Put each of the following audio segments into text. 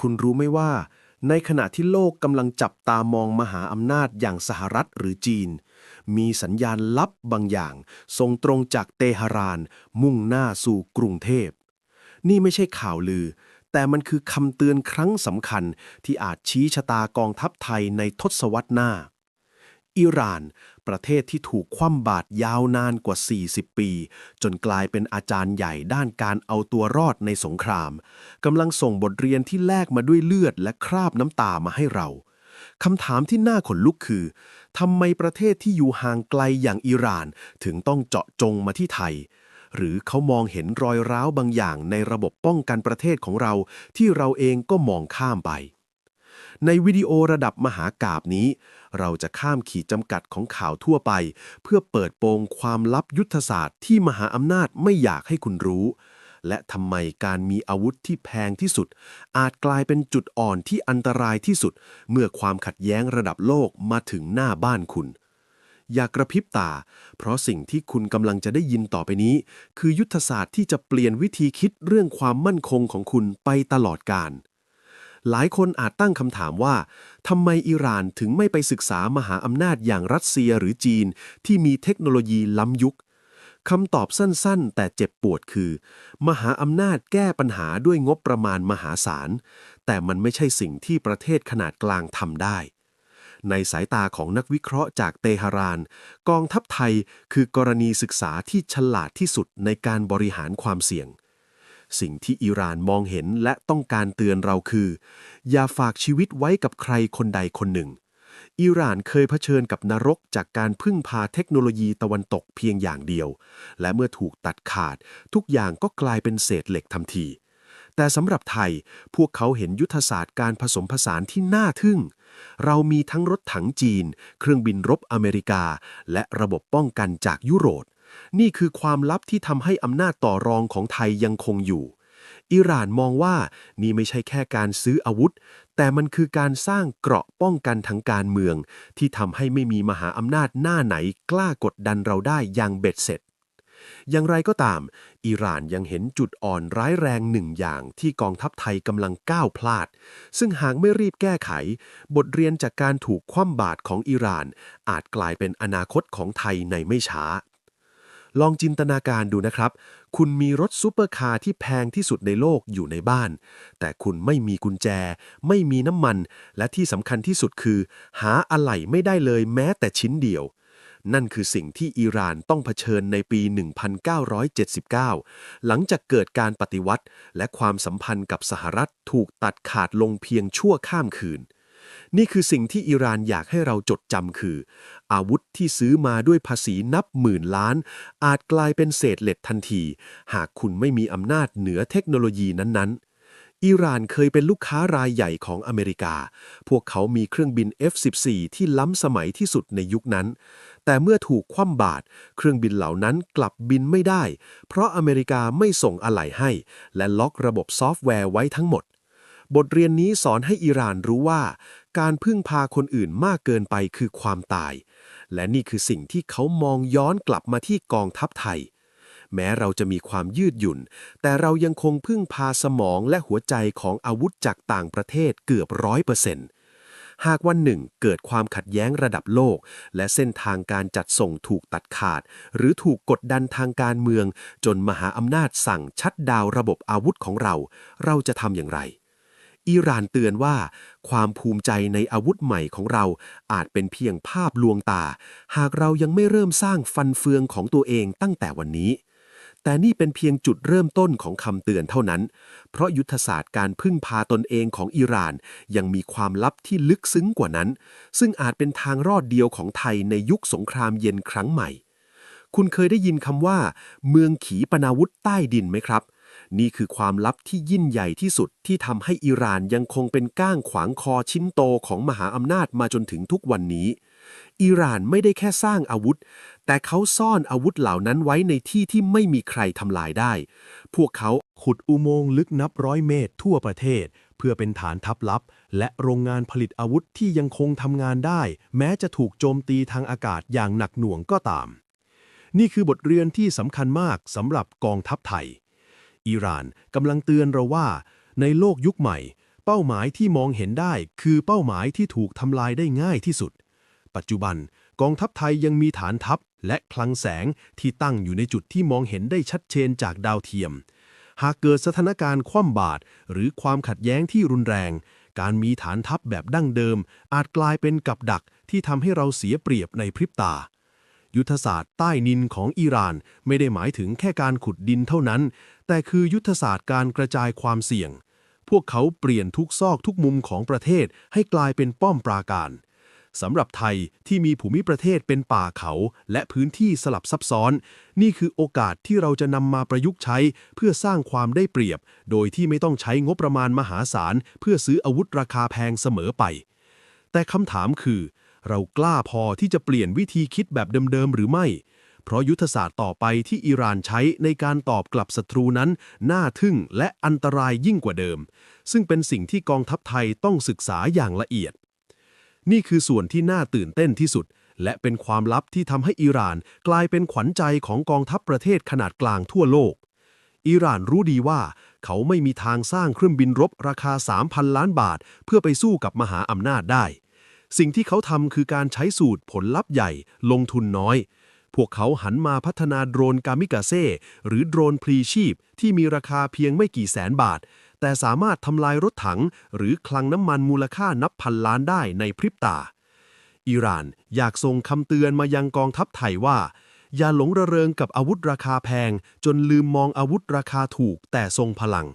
คุณรู้ไหมว่า ในขณะที่โลกกำลังจับตามองมหาอำนาจอย่างสหรัฐหรือจีน มีสัญญาณลับบางอย่าง ส่งตรงจากเตหะราน มุ่งหน้าสู่กรุงเทพ นี่ไม่ใช่ข่าวลือ แต่มันคือคำเตือนครั้งสำคัญที่อาจชี้ชะตากองทัพไทยในทศวรรษหน้า อิหร่าน ประเทศที่ถูกคว่ำบาตรยาวนานกว่า 40 ปี จนกลายเป็นอาจารย์ใหญ่ด้านการเอาตัวรอดในสงครามกำลังส่งบทเรียนที่แลกมาด้วยเลือดและคราบน้ำตามาให้เราคำถามที่น่าขนลุกคือทำไมประเทศที่อยู่ห่างไกลอย่างอิหร่าน ถึงต้องเจาะจงมาที่ไทย หรือเขามองเห็นรอยร้าวบางอย่างในระบบป้องกันประเทศของเรา ที่เราเองก็มองข้ามไป ในวิดีโอระดับมหากาบนี้ เราจะข้ามขีดจำกัดของข่าวทั่วไป เพื่อเปิดโปงความลับยุทธศาสตร์ที่มหาอำนาจไม่อยากให้คุณรู้ และทำไมการมีอาวุธที่แพงที่สุด อาจกลายเป็นจุดอ่อนที่อันตรายที่สุด เมื่อความขัดแย้งระดับโลกมาถึงหน้าบ้านคุณอย่ากระพริบตา เพราะสิ่งที่คุณกำลังจะได้ยินต่อไปนี้ คือยุทธศาสตร์ที่จะเปลี่ยนวิธีคิดเรื่องความมั่นคงของคุณไปตลอดกาล หลายคนอาจตั้งคำถามว่าทำไมอิหร่านถึงไม่ไปศึกษามหาอำนาจอย่างรัสเซียหรือจีน ที่มีเทคโนโลยีล้ำยุคคำตอบสั้นๆ แต่เจ็บปวดคือ มหาอำนาจแก้ปัญหาด้วยงบประมาณมหาศาล แต่มันไม่ใช่สิ่งที่ประเทศขนาดกลางทำได้ ในสายตาของนักวิเคราะห์จากเตหะราน กองทัพไทยคือกรณีศึกษาที่ฉลาดที่สุดในการบริหารความเสี่ยง สิ่งที่อิหร่านมองเห็นและต้องการเตือนเราคือ อย่าฝากชีวิตไว้กับใครคนใดคนหนึ่ง อิหร่านเคยเผชิญกับนรกจากการพึ่งพาเทคโนโลยีตะวันตกเพียงอย่างเดียว และเมื่อถูกตัดขาด ทุกอย่างก็กลายเป็นเศษเหล็กทันทีแต่สำหรับไทย พวกเขาเห็นยุทธศาสตร์การผสมผสานที่น่าทึ่ง เรามีทั้งรถถังจีน เครื่องบินรบอเมริกา และระบบป้องกันจากยุโรป นี่คือความลับที่ทำให้อำนาจต่อรองของไทยยังคงอยู่ อิหร่านมองว่านี่ไม่ใช่แค่การซื้ออาวุธ แต่มันคือการสร้างเกราะป้องกันทางการเมือง ที่ทำให้ไม่มีมหาอำนาจหน้าไหนกล้ากดดันเราได้อย่างเบ็ดเสร็จอย่างไรก็ตาม อิหร่านยังเห็นจุดอ่อนร้ายแรงหนึ่งอย่างที่กองทัพไทยกำลังก้าวพลาด ซึ่งหากไม่รีบแก้ไข บทเรียนจากการถูกคว่ำบาตรของอิหร่าน อาจกลายเป็นอนาคตของไทยในไม่ช้า ลองจินตนาการดูนะครับ คุณมีรถซูเปอร์คาร์ที่แพงที่สุดในโลกอยู่ในบ้าน แต่คุณไม่มีกุญแจ ไม่มีน้ำมัน และที่สำคัญที่สุดคือ หาอะไหล่ไม่ได้เลยแม้แต่ชิ้นเดียว นั่นคือสิ่งที่อิหร่านต้องเผชิญในปี 1979 หลังจากเกิดการปฏิวัติ และความสัมพันธ์กับสหรัฐถูกตัดขาดลงเพียงชั่วข้ามคืน นี่คือสิ่งที่อิหร่านอยากให้เราจดจำคือ อาวุธที่ซื้อมาด้วยภาษีนับหมื่นล้าน อาจกลายเป็นเศษเหล็กทันที หากคุณไม่มีอำนาจเหนือเทคโนโลยีนั้นๆอิหร่านเคยเป็นลูกค้ารายใหญ่ของอเมริกา พวกเขามีเครื่องบิน F-14 ที่ล้ำสมัยที่สุดในยุคนั้น แต่เมื่อถูกคว่ำบาตร เครื่องบินเหล่านั้นกลับบินไม่ได้ เพราะอเมริกาไม่ส่งอะไหล่ให้ และล็อกระบบซอฟต์แวร์ไว้ทั้งหมด บทเรียนนี้สอนให้อิหร่านรู้ว่า การพึ่งพาคนอื่นมากเกินไปคือความตาย และนี่คือสิ่งที่เขามองย้อนกลับมาที่กองทัพไทย แม้เราจะมีความยืดหยุ่น แต่เรายังคงพึ่งพาสมองและหัวใจของอาวุธจากต่างประเทศเกือบร้อยเปอร์เซ็นต์หากวันหนึ่งเกิดความขัดแย้งระดับโลก และเส้นทางการจัดส่งถูกตัดขาด หรือถูกกดดันทางการเมือง จนมหาอำนาจสั่งชัดดาวระบบอาวุธของเรา เราจะทำอย่างไร อิหร่านเตือนว่า ความภูมิใจในอาวุธใหม่ของเราอาจเป็นเพียงภาพลวงตา หากเรายังไม่เริ่มสร้างฟันเฟืองของตัวเองตั้งแต่วันนี้ แต่นี่เป็นเพียงจุดเริ่มต้นของคำเตือนเท่านั้น เพราะยุทธศาสตร์การพึ่งพาตนเองของอิหร่านยังมีความลับที่ลึกซึ้งกว่านั้น ซึ่งอาจเป็นทางรอดเดียวของไทยในยุคสงครามเย็นครั้งใหม่ คุณเคยได้ยินคำว่า เมืองขีปนาวุธใต้ดินไหมครับ นี่คือความลับที่ยิ่งใหญ่ที่สุดที่ทำให้อิหร่านยังคงเป็นก้างขวางคอชิ้นโตของมหาอำนาจมาจนถึงทุกวันนี้ อิหร่านไม่ได้แค่สร้างอาวุธ แต่เขาซ่อนอาวุธเหล่านั้นไว้ในที่ที่ไม่มีใครทำลายได้ พวกเขาขุดอุโมงค์ลึกนับร้อยเมตรทั่วประเทศ เพื่อเป็นฐานทัพลับ และโรงงานผลิตอาวุธที่ยังคงทำงานได้ แม้จะถูกโจมตีทางอากาศอย่างหนักหน่วงก็ตาม นี่คือบทเรียนที่สำคัญมากสำหรับกองทัพไทย อิหร่านกำลังเตือนเราว่า ในโลกยุคใหม่ เป้าหมายที่มองเห็นได้คือเป้าหมายที่ถูกทำลายได้ง่ายที่สุด ปัจจุบันกองทัพไทยยังมีฐานทัพและคลังแสงที่ตั้งอยู่ในจุดที่มองเห็นได้ชัดเจนจากดาวเทียม หากเกิดสถานการณ์คว่ำบาตรหรือความขัดแย้งที่รุนแรง การมีฐานทัพแบบดั้งเดิม อาจกลายเป็นกับดักที่ทำให้เราเสียเปรียบในพริบตา ยุทธศาสตร์ใต้นินของอิหร่านไม่ได้หมายถึงแค่การขุดดินเท่านั้น แต่คือยุทธศาสตร์การกระจายความเสี่ยง พวกเขาเปลี่ยนทุกซอกทุกมุมของประเทศให้กลายเป็นป้อมปราการสำหรับไทยที่มีภูมิประเทศเป็นป่าเขาและพื้นที่สลับซับซ้อน นี่คือโอกาสที่เราจะนำมาประยุกต์ใช้เพื่อสร้างความได้เปรียบ โดยที่ไม่ต้องใช้งบประมาณมหาศาล เพื่อซื้ออาวุธราคาแพงเสมอไป แต่คำถามคือ เรากล้าพอที่จะเปลี่ยนวิธีคิดแบบเดิมๆหรือไม่ เพราะยุทธศาสตร์ต่อไปที่อิหร่านใช้ในการตอบกลับศัตรูนั้น น่าทึ่งและอันตรายยิ่งกว่าเดิม ซึ่งเป็นสิ่งที่กองทัพไทยต้องศึกษาอย่างละเอียด นี่คือส่วนที่น่าตื่นเต้นที่สุด และเป็นความลับที่ทำให้อิหร่านกลายเป็นขวัญใจของกองทัพประเทศขนาดกลางทั่วโลกอิหร่านรู้ดีว่าเขาไม่มีทางสร้างเครื่องบินรบราคา 3,000 ล้านบาท เพื่อไปสู้กับมหาอำนาจได้ สิ่งที่เขาทำคือการใช้สูตรผลลัพธ์ใหญ่ ลงทุนน้อย พวกเขาหันมาพัฒนาโดรนกามิกาเซ่หรือโดรนพลีชีพ ที่มีราคาเพียงไม่กี่แสนบาท แต่สามารถทำลายรถถัง หรือคลังน้ำมันมูลค่านับพันล้านได้ในพริบตา อิหร่านอยากส่งคำเตือนมายังกองทัพไทยว่า อย่าหลงระเริงกับอาวุธราคาแพง จนลืมมองอาวุธราคาถูกแต่ทรงพลัง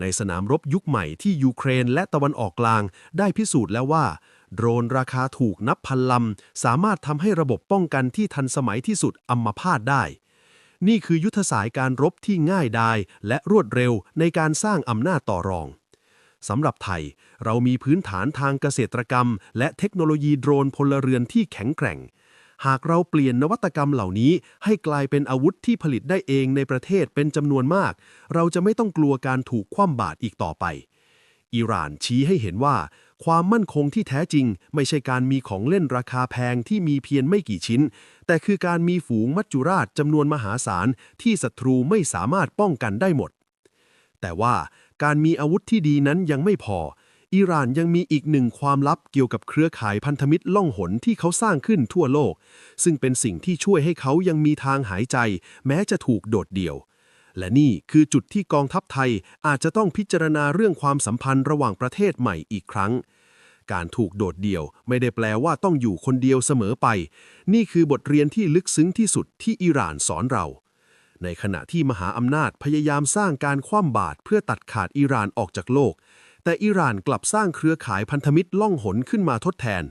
ในสนามรบยุคใหม่ที่ยูเครนและตะวันออกกลางได้พิสูจน์แล้วว่า โดรนราคาถูกนับพันลำ สามารถทำให้ระบบป้องกันที่ทันสมัยที่สุดอัมพาตได้ นี่คือยุทธศาสตร์การรบที่ง่ายดายและรวดเร็วในการสร้างอำนาจต่อรองสำหรับไทย เรามีพื้นฐานทางเกษตรกรรม และเทคโนโลยีโดรนพลเรือนที่แข็งแกร่ง หากเราเปลี่ยนนวัตกรรมเหล่านี้ให้กลายเป็นอาวุธที่ผลิตได้เองในประเทศเป็นจำนวนมาก เราจะไม่ต้องกลัวการถูกคว่ำบาตรอีกต่อไป อิหร่านชี้ให้เห็นว่า ความมั่นคงที่แท้จริง ไม่ใช่การมีของเล่นราคาแพงที่มีเพียงไม่กี่ชิ้น แต่คือการมีฝูงมัจจุราชจำนวนมหาศาลที่ศัตรูไม่สามารถป้องกันได้หมด แต่ว่าการมีอาวุธที่ดีนั้นยังไม่พอ อิหร่านยังมีอีกหนึ่งความลับเกี่ยวกับเครือข่ายพันธมิตรล่องหนที่เขาสร้างขึ้นทั่วโลก ซึ่งเป็นสิ่งที่ช่วยให้เขายังมีทางหายใจ แม้จะถูกโดดเดี่ยว และนี่คือจุดที่กองทัพไทยอาจจะต้องพิจารณาเรื่องความสัมพันธ์ระหว่างประเทศใหม่อีกครั้ง การถูกโดดเดี่ยวไม่ได้แปลว่าต้องอยู่คนเดียวเสมอไป นี่คือบทเรียนที่ลึกซึ้งที่สุดที่อิหร่านสอนเรา ในขณะที่มหาอำนาจพยายามสร้างการคว่ำบาตรเพื่อตัดขาดอิหร่านออกจากโลก แต่อิหร่านกลับสร้างเครือข่ายพันธมิตรล่องหนขึ้นมาทดแทน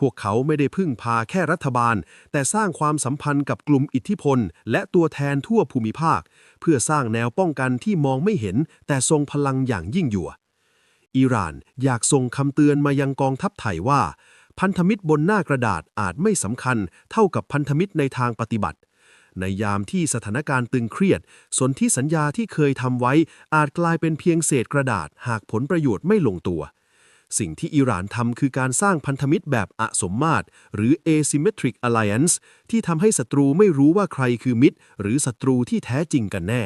พวกเขาไม่ได้พึ่งพาแค่รัฐบาล แต่สร้างความสัมพันธ์กับกลุ่มอิทธิพล และตัวแทนทั่วภูมิภาค เพื่อสร้างแนวป้องกันที่มองไม่เห็น แต่ทรงพลังอย่างยิ่งยวดอิหร่านอยากส่งคำเตือนมายังกองทัพไทยว่า พันธมิตรบนหน้ากระดาษอาจไม่สำคัญเท่ากับพันธมิตรในทางปฏิบัติ ในยามที่สถานการณ์ตึงเครียด สนธิสัญญาที่เคยทำไว้อาจกลายเป็นเพียงเศษกระดาษหากผลประโยชน์ไม่ลงตัว สิ่งที่อิหร่านทำคือการสร้างพันธมิตรแบบอสมมาตร หรือ asymmetric alliance ที่ทำให้ศัตรูไม่รู้ว่าใครคือมิตร หรือศัตรูที่แท้จริงกันแน่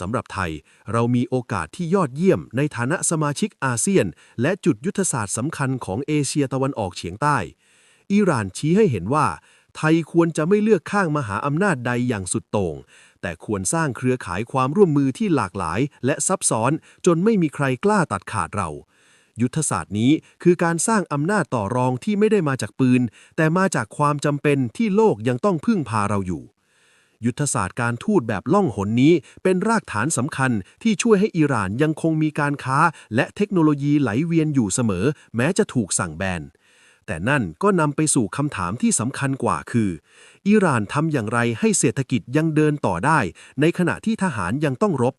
สำหรับไทย เรามีโอกาสที่ยอดเยี่ยมในฐานะสมาชิกอาเซียน และจุดยุทธศาสตร์สำคัญของเอเชียตะวันออกเฉียงใต้ อิหร่านชี้ให้เห็นว่า ไทยควรจะไม่เลือกข้างมหาอำนาจใดอย่างสุดโต่ง แต่ควรสร้างเครือข่ายความร่วมมือที่หลากหลาย และซับซ้อนจนไม่มีใครกล้าตัดขาดเรา ยุทธศาสตร์นี้คือการสร้างอำนาจต่อรองที่ไม่ได้มาจากปืน แต่มาจากความจำเป็นที่โลกยังต้องพึ่งพาเราอยู่ ยุทธศาสตร์การทูตแบบล่องหนนี้เป็นรากฐานสำคัญที่ช่วยให้อิหร่านยังคงมีการค้า และเทคโนโลยีไหลเวียนอยู่เสมอ แม้จะถูกสั่งแบนแต่นั่นก็นำไปสู่คำถามที่สำคัญกว่าคือ อิหร่านทำอย่างไรให้เศรษฐกิจยังเดินต่อได้ ในขณะที่ทหารยังต้องรบ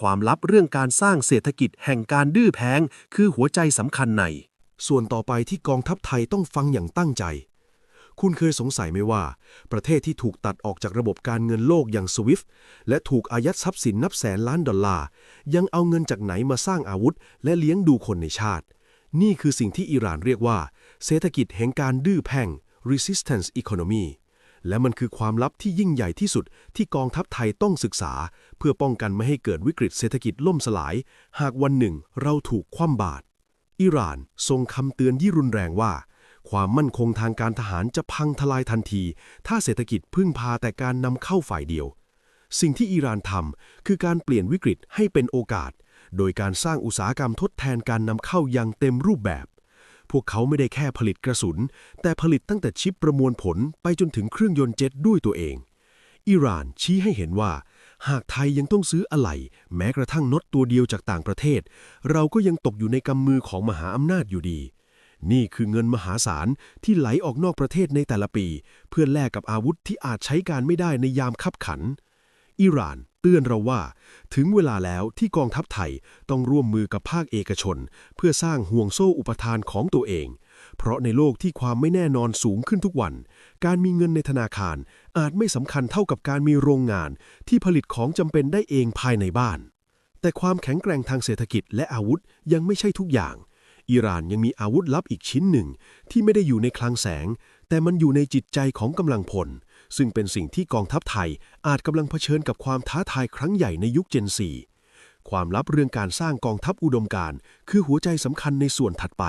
ความลับเรื่องการสร้างเศรษฐกิจแห่งการดื้อแพงคือหัวใจสำคัญใน ส่วนต่อไปที่กองทัพไทยต้องฟังอย่างตั้งใจ คุณเคยสงสัยไหมว่า ประเทศที่ถูกตัดออกจากระบบการเงินโลกอย่างสวิฟและถูกอายัดทรัพย์สินนับแสนล้านดอลลาร์ ยังเอาเงินจากไหนมาสร้างอาวุธ และเลี้ยงดูคนในชาติ นี่คือสิ่งที่อิหร่านเรียกว่า เศรษฐกิจแห่งการดื้อแพง resistance economy และมันคือความลับที่ยิ่งใหญ่ที่สุดที่กองทัพไทยต้องศึกษา เพื่อป้องกันไม่ให้เกิดวิกฤตเศรษฐกิจล่มสลาย หากวันหนึ่งเราถูกคว่ำบาตรอิหร่านทรงคำเตือนยี่รุนแรงว่า ความมั่นคงทางการทหารจะพังทลายทันที ถ้าเศรษฐกิจพึ่งพาแต่การนำเข้าฝ่ายเดียว สิ่งที่อิหร่านทำคือการเปลี่ยนวิกฤตให้เป็นโอกาส โดยการสร้างอุตสาหกรรมทดแทนการนำเข้าอย่างเต็มรูปแบบ วกเขาไม่ได้แค่ผลิตกระสุน แต่ผลิตตั้งแต่ชิปประมวลผลไปจนถึงเครื่องยนต์เจ็ตด้วยตัวเอง อิหร่านชี้ให้เห็นว่า หากไทยยังต้องซื้ออะไหล่แม้กระทั่งน็อตตัวเดียวจากต่างประเทศ เราก็ยังตกอยู่ในกำมือของมหาอำนาจอยู่ดี นี่คือเงินมหาศาลที่ไหลออกนอกประเทศในแต่ละปี เพื่อแลกกับอาวุธที่อาจใช้การไม่ได้ในยามคับขัน อิหร่าน ตือนเราว่า ถึงเวลาแล้วที่กองทัพไทยต้องร่วมมือกับภาคเอกชน เพื่อสร้างห่วงโซ่อุปทานของตัวเอง เพราะในโลกที่ความไม่แน่นอนสูงขึ้นทุกวัน การมีเงินในธนาคารอาจไม่สำคัญเท่ากับการมีโรงงาน ที่ผลิตของจำเป็นได้เองภายในบ้าน แต่ความแข็งแกร่งทางเศรษฐกิจและอาวุธยังไม่ใช่ทุกอย่าง อิหร่านยังมีอาวุธลับอีกชิ้นหนึ่ง ที่ไม่ได้อยู่ในคลังแสง แต่มันอยู่ในจิตใจของกำลังพล ซึ่งเป็นสิ่งที่กองทัพไทยอาจกำลังเผชิญกับความท้าทายครั้งใหญ่ในยุคเจนซีความลับเรื่องการสร้างกองทัพอุดมการคือหัวใจสำคัญในส่วนถัดไป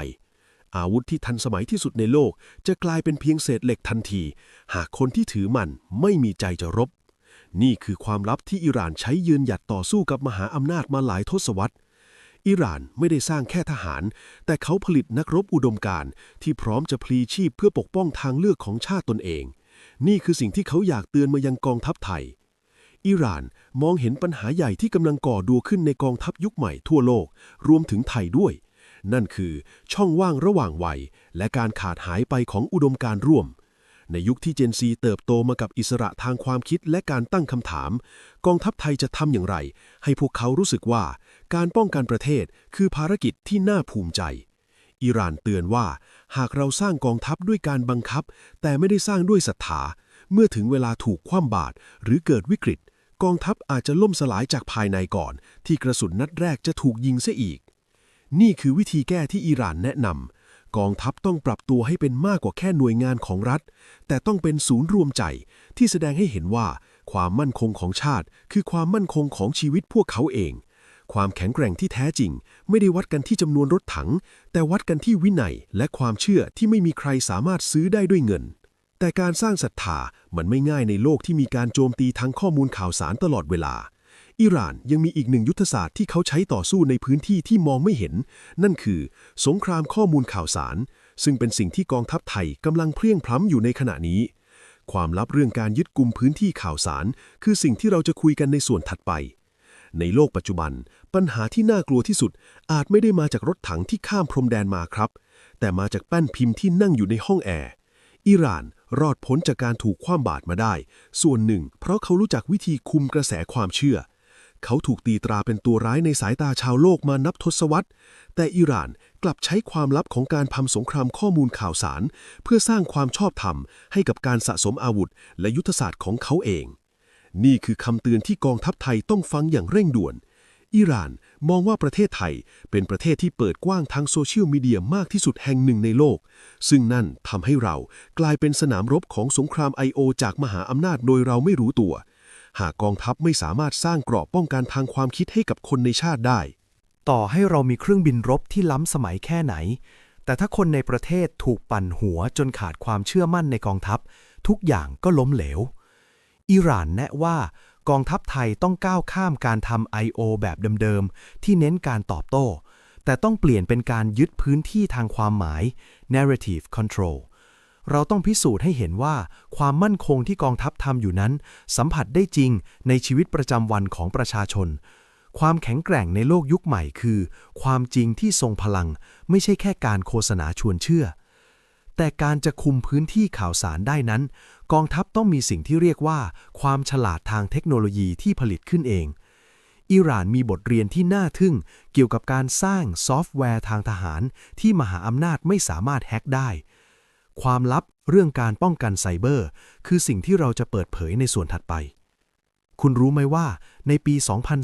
อาวุธที่ทันสมัยที่สุดในโลก จะกลายเป็นเพียงเศษเหล็กทันที หากคนที่ถือมันไม่มีใจจะรบ นี่คือความลับที่อิหร่านใช้ยืนหยัดต่อสู้กับมหาอำนาจมาหลายทศวรรษอิหร่านไม่ได้สร้างแค่ทหาร แต่เขาผลิตนักรบอุดมการที่พร้อมจะพลีชีพเพื่อปกป้องทางเลือกของชาติตนเอง นี่คือสิ่งที่เขาอยากเตือนมายังกองทัพไทย อิหร่านมองเห็นปัญหาใหญ่ที่กำลังก่อดัวขึ้นในกองทัพยุคใหม่ทั่วโลก รวมถึงไทยด้วย นั่นคือช่องว่างระหว่างวัย และการขาดหายไปของอุดมการร่วม ในยุคที่เจนซีเติบโตมากับอิสระทางความคิดและการตั้งคำถาม กองทัพไทยจะทำอย่างไร ให้พวกเขารู้สึกว่า การป้องกันประเทศคือภารกิจที่น่าภูมิใจ อิหร่านเตือนว่า หากเราสร้างกองทัพด้วยการบังคับ แต่ไม่ได้สร้างด้วยศรัทธาเมื่อถึงเวลาถูกคว่ำบาตรหรือเกิดวิกฤต กองทัพอาจจะล่มสลายจากภายในก่อน ที่กระสุนนัดแรกจะถูกยิงเสียอีก นี่คือวิธีแก้ที่อิหร่านแนะนำกองทัพต้องปรับตัวให้เป็นมากกว่าแค่หน่วยงานของรัฐ แต่ต้องเป็นศูนย์รวมใจที่แสดงให้เห็นว่า ความมั่นคงของชาติ คือความมั่นคงของชีวิตพวกเขาเอง ความแข็งแกร่งที่แท้จริง ไม่ได้วัดกันที่จำนวนรถถัง แต่วัดกันที่วินัยและความเชื่อที่ไม่มีใครสามารถซื้อได้ด้วยเงิน แต่การสร้างศรัทธามันไม่ง่ายในโลกที่มีการโจมตีทั้งข้อมูลข่าวสารตลอดเวลา อิหร่านยังมีอีกหนึ่งยุทธศาสตร์ที่เขาใช้ต่อสู้ในพื้นที่ที่มองไม่เห็น นั่นคือ สงครามข้อมูลข่าวสาร ซึ่งเป็นสิ่งที่กองทัพไทยกำลังเพลียงพล้ำอยู่ในขณะนี้ความลับเรื่องการยึดกลุ่มพื้นที่ข่าวสาร คือสิ่งที่เราจะคุยกันในส่วนถัดไป ในโลกปัจจุบัน ปัญหาที่น่ากลัวที่สุด อาจไม่ได้มาจากรถถังที่ข้ามพรมแดนมาครับ แต่มาจากแป้นพิมพ์ที่นั่งอยู่ในห้องแอร์อิหร่านรอดพ้นจากการถูกคว่ำบาตรมาได้ ส่วนหนึ่ง เพราะเขารู้จักวิธีคุมกระแสความเชื่อ เขาถูกตีตราเป็นตัวร้ายในสายตาชาวโลกมานับทศวรรษ แต่อิหร่านกลับใช้ความลับของการทำสงครามข้อมูลข่าวสาร เพื่อสร้างความชอบธรรมให้กับการสะสมอาวุธ และยุทธศาสตร์ของเขาเอง นี่คือคำเตือนที่กองทัพไทยต้องฟังอย่างเร่งด่วน อิหร่านมองว่าประเทศไทยเป็นประเทศที่เปิดกว้างทางโซเชียลมีเดียมากที่สุดแห่งหนึ่งในโลก ซึ่งนั่นทำให้เรากลายเป็นสนามรบของสงคราม I.O. จากมหาอำนาจโดยเราไม่รู้ตัว หากกองทัพไม่สามารถสร้างกราะป้องกันทางความคิดให้กับคนในชาติได้ ต่อให้เรามีเครื่องบินรบที่ล้ำสมัยแค่ไหน แต่ถ้าคนในประเทศถูกปั่นหัวจนขาดความเชื่อมั่นในกองทัพ ทุกอย่างก็ล้มเหลว อิหร่านแนะว่ากองทัพไทยต้องก้าวข้ามการทำ I.O. แบบเดิมๆ ที่เน้นการตอบโต้ แต่ต้องเปลี่ยนเป็นการยึดพื้นที่ทางความหมาย narrative control เราต้องพิสูจน์ให้เห็นว่า ความมั่นคงที่กองทัพทำอยู่นั้น สัมผัสได้จริงในชีวิตประจำวันของประชาชน ความแข็งแกร่งในโลกยุคใหม่คือ ความจริงที่ทรงพลัง ไม่ใช่แค่การโฆษณาชวนเชื่อ แต่การจะคุมพื้นที่ข่าวสารได้นั้น กองทัพต้องมีสิ่งที่เรียกว่า ความฉลาดทางเทคโนโลยีที่ผลิตขึ้นเอง อิหร่านมีบทเรียนที่น่าทึ่งเกี่ยวกับการสร้างซอฟต์แวร์ทางทหาร ที่มหาอำนาจไม่สามารถแฮ็กได้ ความลับเรื่องการป้องกันไซเบอร์ คือสิ่งที่เราจะเปิดเผยในส่วนถัดไป คุณรู้ไหมว่า ในปี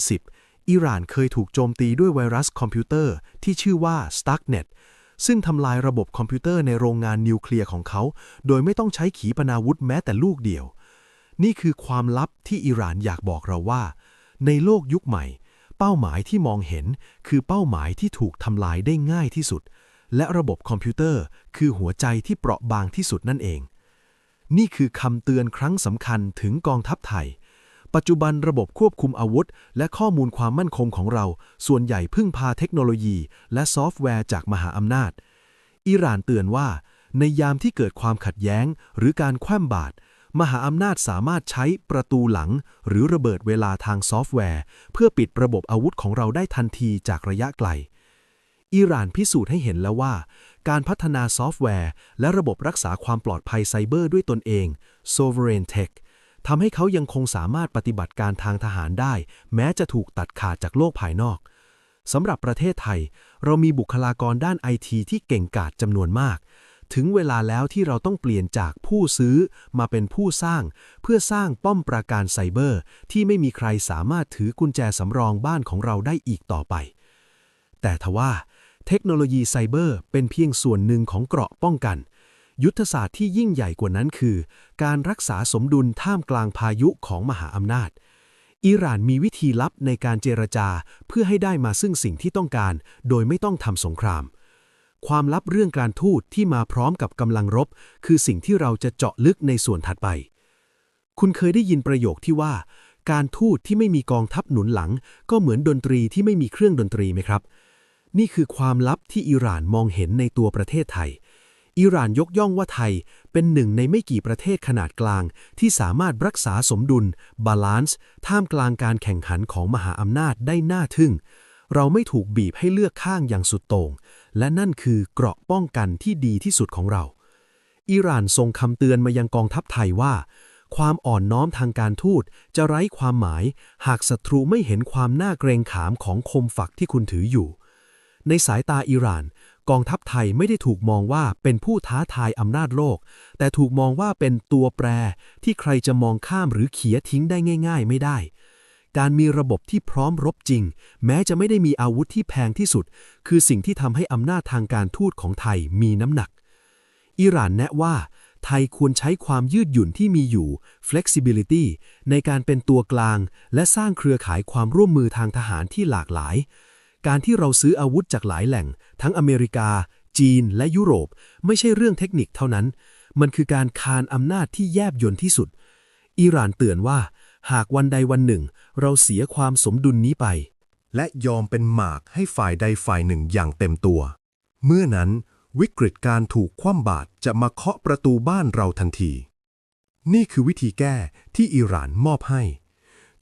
2010อิหร่านเคยถูกโจมตีด้วยไวรัสคอมพิวเตอร์ที่ชื่อว่า Stuxnet ซึ่งทำลายระบบคอมพิวเตอร์ในโรงงานนิวเคลียร์ของเขา โดยไม่ต้องใช้ขีปนาวุธแม้แต่ลูกเดียว นี่คือความลับที่อิหร่านอยากบอกเราว่า ในโลกยุคใหม่ เป้าหมายที่มองเห็น คือเป้าหมายที่ถูกทำลายได้ง่ายที่สุด และระบบคอมพิวเตอร์ คือหัวใจที่เปราะบางที่สุดนั่นเอง นี่คือคำเตือนครั้งสำคัญถึงกองทัพไทย ปัจจุบันระบบควบคุมอาวุธ และข้อมูลความมั่นคงของเรา ส่วนใหญ่พึ่งพาเทคโนโลยี และซอฟต์แวร์จากมหาอำนาจ อิหร่านเตือนว่า ในยามที่เกิดความขัดแย้ง หรือการคว่ำบาตรมหาอำนาจสามารถใช้ประตูหลัง หรือระเบิดเวลาทางซอฟต์แวร์ เพื่อปิดระบบอาวุธของเราได้ทันทีจากระยะไกล อิหร่านพิสูจน์ให้เห็นแล้วว่า การพัฒนาซอฟต์แวร์ และระบบรักษาความปลอดภัยไซเบอร์ด้วยตนเอง Sovereign Tech ทำให้เขายังคงสามารถปฏิบัติการทางทหารได้ แม้จะถูกตัดขาดจากโลกภายนอกสำหรับประเทศไทย เรามีบุคลากรด้านไอทีที่เก่งกาจจำนวนมาก ถึงเวลาแล้วที่เราต้องเปลี่ยนจากผู้ซื้อมาเป็นผู้สร้าง เพื่อสร้างป้อมปราการไซเบอร์ ที่ไม่มีใครสามารถถือกุญแจสำรองบ้านของเราได้อีกต่อไป แต่ทว่า เทคโนโลยีไซเบอร์เป็นเพียงส่วนหนึ่งของเกราะป้องกัน ยุทธศาสตร์ที่ยิ่งใหญ่กว่านั้นคือ การรักษาสมดุลท่ามกลางพายุของมหาอำนาจ อิหร่านมีวิธีลับในการเจรจาเพื่อให้ได้มาซึ่งสิ่งที่ต้องการ โดยไม่ต้องทำสงคราม ความลับเรื่องการทูตที่มาพร้อมกับกำลังรบ คือสิ่งที่เราจะเจาะลึกในส่วนถัดไป คุณเคยได้ยินประโยคที่ว่า การทูตที่ไม่มีกองทัพหนุนหลัง ก็เหมือนดนตรีที่ไม่มีเครื่องดนตรีไหมครับ นี่คือความลับที่อิหร่านมองเห็นในตัวประเทศไทย อิหร่านยกย่องว่าไทยเป็นหนึ่งในไม่กี่ประเทศขนาดกลาง ที่สามารถรักษาสมดุล บาลานซ์ ท่ามกลางการแข่งขันของมหาอำนาจได้น่าทึ่ง เราไม่ถูกบีบให้เลือกข้างอย่างสุดโต่ง และนั่นคือเกราะป้องกันที่ดีที่สุดของเรา อิหร่านส่งคำเตือนมายังกองทัพไทยว่า ความอ่อนน้อมทางการทูตจะไร้ความหมาย หากศัตรูไม่เห็นความน่าเกรงขามของคมฝักที่คุณถืออยู่ในสายตาอิหร่าน กองทัพไทยไม่ได้ถูกมองว่าเป็นผู้ท้าทายอำนาจโลก แต่ถูกมองว่าเป็นตัวแปรที่ใครจะมองข้ามหรือเขียทิ้งได้ง่าย ๆ ไม่ได้ การมีระบบที่พร้อมรบจริง แม้จะไม่ได้มีอาวุธที่แพงที่สุด คือสิ่งที่ทำให้อำนาจทางการทูตของไทยมีน้ำหนัก อิหร่านแนะว่าไทยควรใช้ความยืดหยุ่นที่มีอยู่ flexibility ในการเป็นตัวกลาง และสร้างเครือข่ายความร่วมมือทางทหารที่หลากหลาย การที่เราซื้ออาวุธจากหลายแหล่ง ทั้งอเมริกา จีน และยุโรป ไม่ใช่เรื่องเทคนิคเท่านั้น มันคือการคานอำนาจที่แยบยลที่สุด อิหร่านเตือนว่า หากวันใดวันหนึ่ง เราเสียความสมดุลนี้ไป และยอมเป็นหมากให้ฝ่ายใดฝ่ายหนึ่งอย่างเต็มตัว เมื่อนั้นวิกฤตการถูกคว่ำบาตรจะมาเคาะประตูบ้านเราทันที นี่คือวิธีแก้ที่อิหร่านมอบให้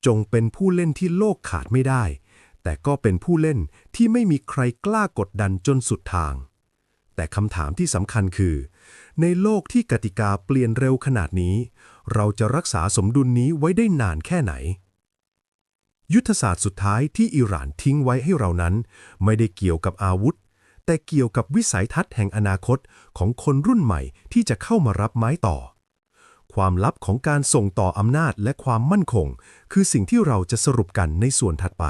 จงเป็นผู้เล่นที่โลกขาดไม่ได้ แต่ก็เป็นผู้เล่นที่ไม่มีใครกล้ากดดันจนสุดทาง แต่คำถามที่สำคัญคือ ในโลกที่กติกาเปลี่ยนเร็วขนาดนี้ เราจะรักษาสมดุลนี้ไว้ได้นานแค่ไหน ยุทธศาสตร์สุดท้ายที่อิหร่านทิ้งไว้ให้เรานั้น ไม่ได้เกี่ยวกับอาวุธ แต่เกี่ยวกับวิสัยทัศน์แห่งอนาคตของคนรุ่นใหม่ที่จะเข้ามารับไม้ต่อความลับของการส่งต่ออำนาจและความมั่นคง คือสิ่งที่เราจะสรุปกันในส่วนถัดไป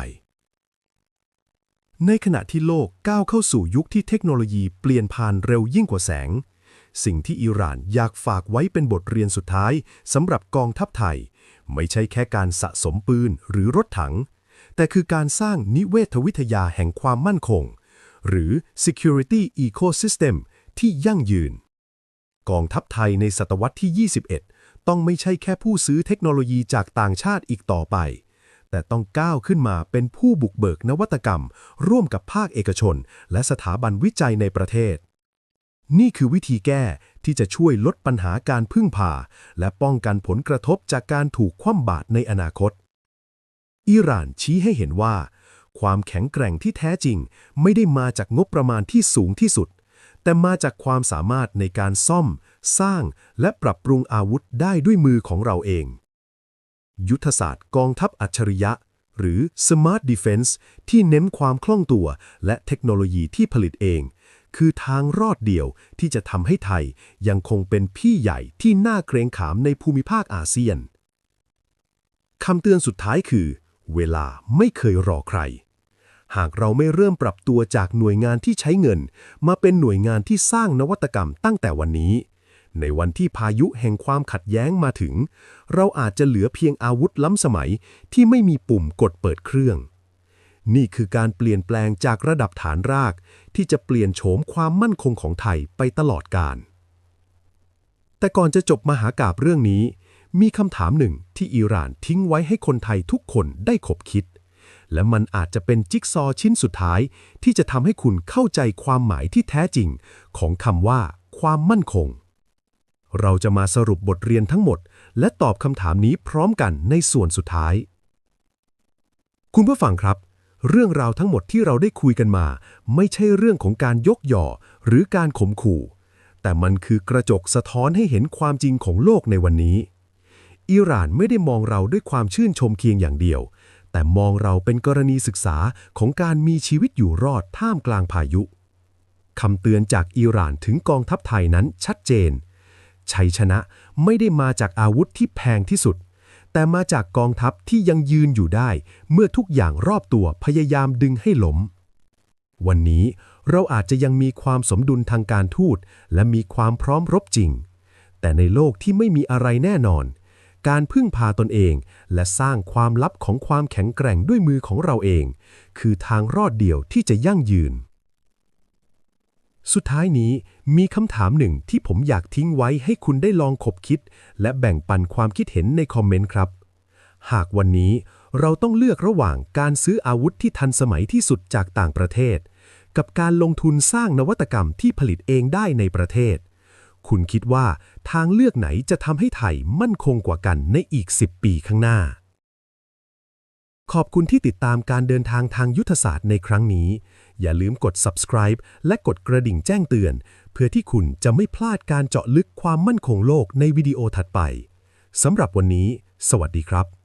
ในขณะที่โลกก้าวเข้าสู่ยุคที่เทคโนโลยีเปลี่ยนผ่านเร็วยิ่งกว่าแสง สิ่งที่อิหร่านอยากฝากไว้เป็นบทเรียนสุดท้ายสำหรับกองทัพไทย ไม่ใช่แค่การสะสมปืนหรือรถถัง แต่คือการสร้างนิเวศวิทยาแห่งความมั่นคง หรือ security ecosystem ที่ยั่งยืน กองทัพไทยในศตวรรษที่ 21 ต้องไม่ใช่แค่ผู้ซื้อเทคโนโลยีจากต่างชาติอีกต่อไป แต่ต้องก้าวขึ้นมาเป็นผู้บุกเบิกนวัตกรรม ร่วมกับภาคเอกชน และสถาบันวิจัยในประเทศ นี่คือวิธีแก้ที่จะช่วยลดปัญหาการพึ่งพา และป้องกันผลกระทบจากการถูกคว่ำบาตรในอนาคต อิหร่านชี้ให้เห็นว่า ความแข็งแกร่งที่แท้จริง ไม่ได้มาจากงบประมาณที่สูงที่สุด แต่มาจากความสามารถในการซ่อม สร้างและปรับปรุงอาวุธได้ด้วยมือของเราเอง ยุทธศาสตร์กองทัพอัจฉริยะ หรือ Smart Defense ที่เน้นความคล่องตัว และเทคโนโลยีที่ผลิตเอง คือทางรอดเดียวที่จะทำให้ไทยยังคงเป็นพี่ใหญ่ที่น่าเกรงขามในภูมิภาคอาเซียนคำเตือนสุดท้ายคือ เวลาไม่เคยรอใคร หากเราไม่เริ่มปรับตัวจากหน่วยงานที่ใช้เงิน มาเป็นหน่วยงานที่สร้างนวัตกรรมตั้งแต่วันนี้ ในวันที่พายุแห่งความขัดแย้งมาถึง เราอาจจะเหลือเพียงอาวุธล้ำสมัยที่ไม่มีปุ่มกดเปิดเครื่อง นี่คือการเปลี่ยนแปลงจากระดับฐานราก ที่จะเปลี่ยนโฉมความมั่นคงของไทยไปตลอดกาลแต่ก่อนจะจบมหากาบเรื่องนี้ มีคำถามหนึ่งที่อิหร่านทิ้งไว้ให้คนไทยทุกคนได้ขบคิด และมันอาจจะเป็นจิ๊กซอว์ชิ้นสุดท้าย ที่จะทำให้คุณเข้าใจความหมายที่แท้จริง ของคำว่า ความมั่นคง เราจะมาสรุปบทเรียนทั้งหมด และตอบคำถามนี้พร้อมกันในส่วนสุดท้าย คุณผู้ฟังครับ เรื่องราวทั้งหมดที่เราได้คุยกันมา ไม่ใช่เรื่องของการยกย่อหรือการข่มขู่ แต่มันคือกระจกสะท้อนให้เห็นความจริงของโลกในวันนี้ อิหร่านไม่ได้มองเราด้วยความชื่นชมเคียงอย่างเดียว แต่มองเราเป็นกรณีศึกษาของการมีชีวิตอยู่รอดท่ามกลางพายุคำเตือนจากอิหร่านถึงกองทัพไทยนั้นชัดเจน ชัยชนะไม่ได้มาจากอาวุธที่แพงที่สุด แต่มาจากกองทัพที่ยังยืนอยู่ได้ เมื่อทุกอย่างรอบตัวพยายามดึงให้หล้มวันนี้เราอาจจะยังมีความสมดุลทางการทูต และมีความพร้อมรบจริง แต่ในโลกที่ไม่มีอะไรแน่นอน การพึ่งพาตนเอง และสร้างความลับของความแข็งแกร่งด้วยมือของเราเอง คือทางรอดเดียวที่จะยั่งยืน สุดท้ายนี้มีคำถามหนึ่งที่ผมอยากทิ้งไว้ให้คุณได้ลองคบคิด และแบ่งปันความคิดเห็นในคอมเมนต์ครับ หากวันนี้เราต้องเลือกระหว่างการซื้ออาวุธที่ทันสมัยที่สุดจากต่างประเทศ กับการลงทุนสร้างนวัตกรรมที่ผลิตเองได้ในประเทศ คุณคิดว่าทางเลือกไหนจะทำให้ไทยมั่นคงกว่ากันในอีก 10 ปีข้างหน้า ขอบคุณที่ติดตามการเดินทางทางยุทธศาสตร์ในครั้งนี้ อย่าลืมกด subscribe และกดกระดิ่งแจ้งเตือน เพื่อที่คุณจะไม่พลาดการเจาะลึกความมั่นคงโลกในวิดีโอถัดไปสำหรับวันนี้ สวัสดีครับ